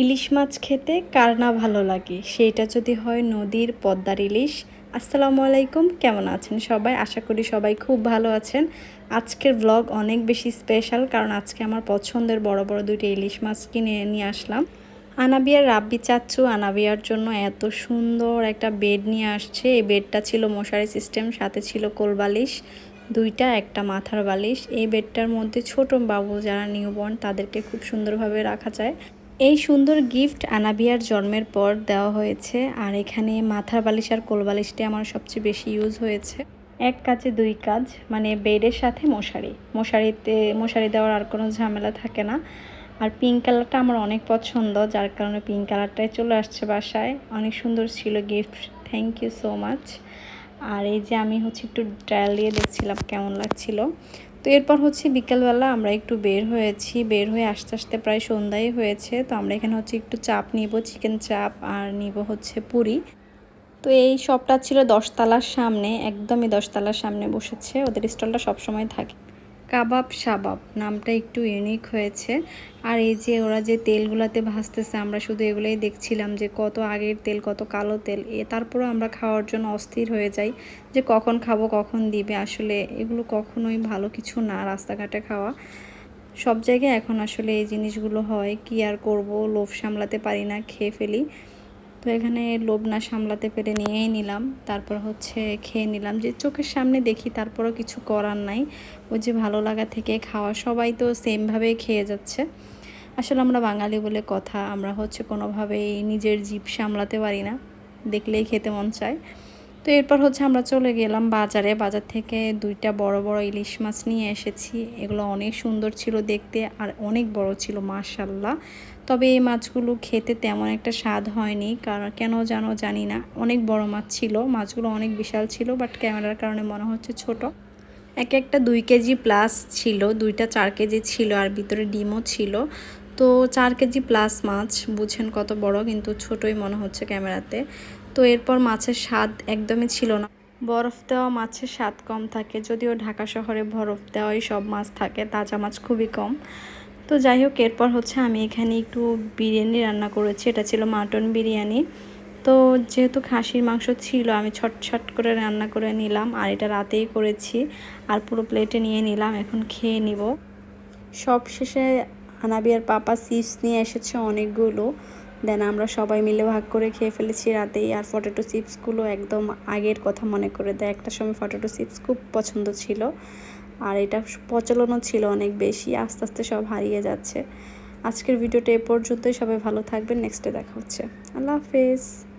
ইলিশ মাছ খেতে কার না ভালো লাগে? সেইটা যদি হয় নদীর পদ্মার ইলিশ। আসসালামু আলাইকুম, কেমন আছেন সবাই? আশা করি সবাই খুব ভালো আছেন। আজকের ব্লগ অনেক বেশি স্পেশাল কারণ আজকে আমার পছন্দের বড় বড় দুইটা ইলিশ মাছ কিনে নিয়ে আসলাম। আনাবিয়ার রাব্বি চাচ্ছু আনাবিয়ার জন্য এত সুন্দর একটা বেড নিয়ে আসছে। এই বেডটা ছিল মশারি সিস্টেম সাথে ছিল কোলবালিশ, দুইটা, একটা মাথার বালিশ। এই বেডটার মধ্যে ছোট বাবু যারা নিউবর্ন তাদেরকে খুব সুন্দরভাবে রাখা যায়। এই সুন্দর গিফট আনাবিয়ার জন্মের পর দেওয়া হয়েছে, আর এখানে মাথার বালিশ আর কোল বালিশটি আমার সবচেয়ে বেশি ইউজ হয়েছে। এক কাজে দুই কাজ মানে বেডের সাথে মশারি। মশারিতে, মশারি দেওয়ার আর কোনো ঝামেলা থাকে না। আর পিঙ্ক কালারটা আমার অনেক পছন্দ, যার কারণে পিঙ্ক কালারটাই চলে আসছে বাসায়। অনেক সুন্দর ছিল gift thank you so much আর এই যে আমি হচ্ছে একটু ট্রায়াল দিয়ে দেখছিলাম কেমন লাগছিল। তো এরপর হচ্ছে বিকেলবেলা আমরা একটু বের হয়েছি, বের হয়ে আস্তে আস্তে প্রায় সন্ধ্যায় হয়েছে। তো আমরা এখানে হচ্ছে একটু চাপ নিব, চিকেন চাপ, আর নিব হচ্ছে পুরি। তো এই শপটা ছিল দশতলার সামনে, একদমই দশতলার সামনে বসেছে। ওদের স্টলটা সবসময় থাকে। কাবাব সাবাব নামটা একটু ইউনিক হয়েছে। আর এই যে ওরা যে তেলগুলাতে ভাজতেছে, আমরা শুধু এগুলোই দেখছিলাম যে কত আগের তেল, কত কালো তেল। এ তারপরেও আমরা খাওয়ার জন্য অস্থির হয়ে যাই যে কখন খাব, কখন দিবে। আসলে এগুলো কখনোই ভালো কিছু না রাস্তাঘাটে খাওয়া। সব জায়গায় এখন আসলে এই জিনিসগুলো হয়। কি আর করব? লোভ সামলাতে পারি না, খেয়ে ফেলি। তো এখানে লোভ না সামলাতে পেরে নিয়েই নিলাম। তারপর হচ্ছে খেয়ে নিলাম যে চোখের সামনে দেখি তারপরও কিছু করার নাই। ওই যে ভালো লাগা থেকে খাওয়া সবাই তো সেমভাবে খেয়ে যাচ্ছে। আসলে আমরা বাঙালি বলে কথা, আমরা হচ্ছে কোনোভাবেই নিজের জীব সামলাতে পারি না। দেখলেই খেতে মন চায়। তো এরপর হচ্ছে আমরা চলে গেলাম বাজারে। বাজার থেকে দুইটা বড় বড় ইলিশ মাছ নিয়ে এসেছি। এগুলো অনেক সুন্দর ছিল দেখতে আর অনেক বড় ছিল মাশাল্লাহ তবে এই মাছগুলো খেতে তেমন একটা স্বাদ হয়নি। কারণ কেন জানো জানি না। অনেক বড় মাছ ছিল। মাছগুলো অনেক বিশাল ছিল বাট ক্যামেরার কারণে মনে হচ্ছে ছোট। এক একটা দুই কেজি প্লাস ছিল। দুইটা চার কেজি ছিল আর ভিতরে ডিমও ছিল। তো চার কেজি প্লাস মাছ, বুঝেন কত বড়, কিন্তু ছোটই মনে হচ্ছে ক্যামেরাতে। তো এরপর মাছের স্বাদ একদমই ছিল না। বরফ দেওয়া মাছের স্বাদ কম থাকে, যদিও ঢাকা শহরে বরফ দেওয়াই সব মাছ থাকে, তাজা মাছ খুবই কম। তো যাই হোক, এরপর হচ্ছে আমি এখানে একটু বিরিয়ানি রান্না করেছি, এটা ছিল মাটন বিরিয়ানি। তো যেহেতু খাসির মাংস ছিল, আমি ছট ছট করে রান্না করে নিলাম, আর এটা রাতেই করেছি, আর পুরো প্লেটে নিয়ে নিলাম, এখন খেয়ে নিব। সব শেষে আনাবিয়ার পাপা চিপস নিয়ে এসেছে অনেকগুলো। দেন আমরা সবাই মিলে ভাগ করে খেয়ে ফেলেছি রাতেই, আর ফটোটো চিপসগুলো একদম আগের কথা মনে করে দেয়। একটা সময় ফটোটো চিপস খুব পছন্দ ছিল, আর এটা প্রচলনও ছিল অনেক বেশি, আস্তে আস্তে সব হারিয়ে যাচ্ছে। আজকের ভিডিওটা এ পর্যন্তই, সবাই ভালো থাকবেন নেক্সটে দেখা হচ্ছে। আল্লাহ হাফেজ।